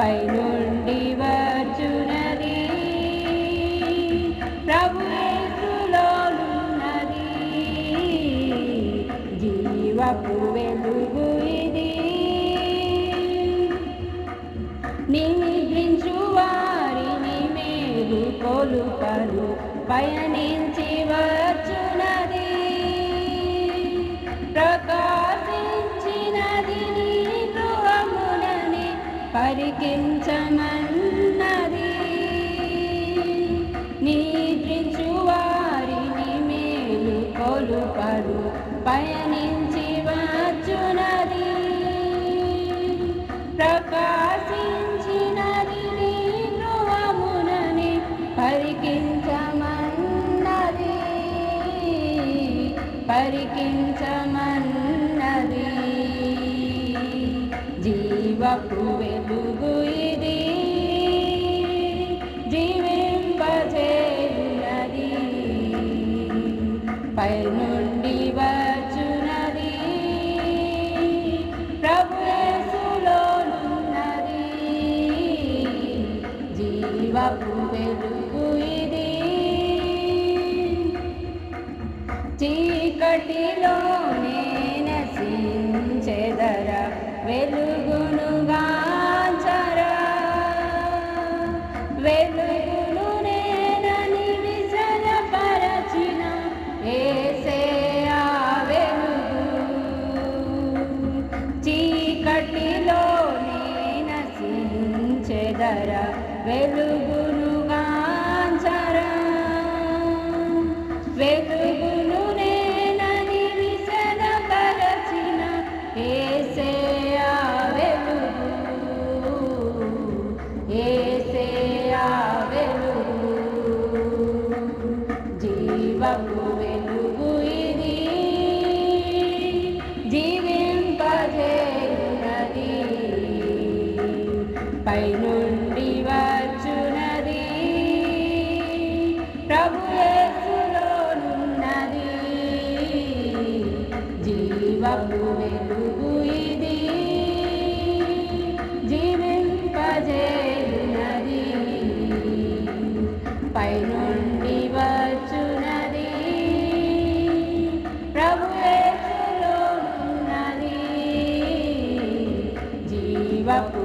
పైనుండి వచ్చునది ప్రభుయేసులోనున్నది జీవపు వెలుగు ఇది. నిద్రించు వారిని మేలు కొలుపరు పయనించి వచ్చు పరికించమన్నది నిద్రించు మేలు కొలుపరు పయనించి వచ్చునది. ప్రకాశించినది నీ గృహమునని పరికించమన్నది. పరికించమన్నది. జీవపు వెలుగు చెదర వెలుగును గాంచరా. పైనుండి వచ్చునది ప్రభుయేసులోనున్నది జీవపు వెలుగు ఇది జీవింపజేయునది. పైనుండి వచ్చునది ప్రభుయేసులోనున్నది జీవపు